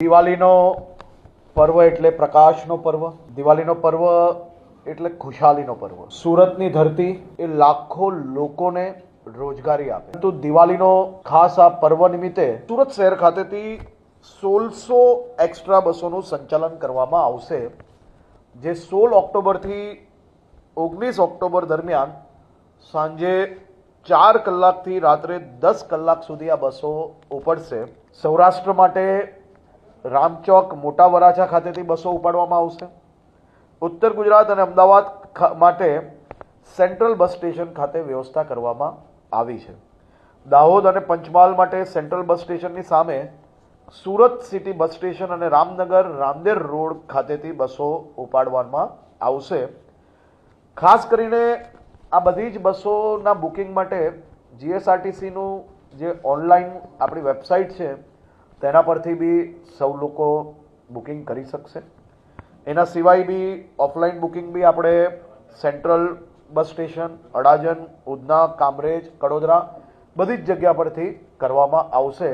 દિવાળીનો પર્વ એટલે પ્રકાશનો પર્વ. દિવાળીનો પર્વ એટલે ખુશાલીનો પર્વ. સુરતની ધરતી એ લાખો લોકોને રોજગારી આપે. પરંતુ દિવાળીનો ખાસ આ પર્વ નિમિત્તે સુરત શહેર ખાતેથી સોળસો એક્સ્ટ્રા બસોનું સંચાલન કરવામાં આવશે, જે સોળ ઓક્ટોબરથી ઓગણીસ ઓક્ટોબર દરમિયાન સાંજે ચાર કલાકથી રાત્રે દસ કલાક સુધી આ બસો ઉપડશે. સૌરાષ્ટ્ર માટે રામચોક મોટા વરાછા ખાતેથી બસો ઉપાડવામાં આવશે. ઉત્તર ગુજરાત અને અમદાવાદ માટે સેન્ટ્રલ બસ સ્ટેશન ખાતે વ્યવસ્થા કરવામાં આવી છે. દાહોદ અને પંચમહાલ માટે સેન્ટ્રલ બસ સ્ટેશનની સામે સુરત સિટી બસ સ્ટેશન અને રામનગર રામદેર રોડ ખાતેથી બસો ઉપાડવામાં આવશે. ખાસ કરીને આ બધી જ બસોના બુકિંગ માટે જીએસઆરટીસીનું જે ઓનલાઈન આપણી વેબસાઇટ છે તેના પરથી બી સૌ લોકો બુકિંગ કરી શકશે. એના સિવાય બી ઓફલાઈન બુકિંગ બી આપણે central bus station Adajan Udhna, Kamrej, Kadodara બધી જ જગ્યા પરથી કરવામાં આવશે.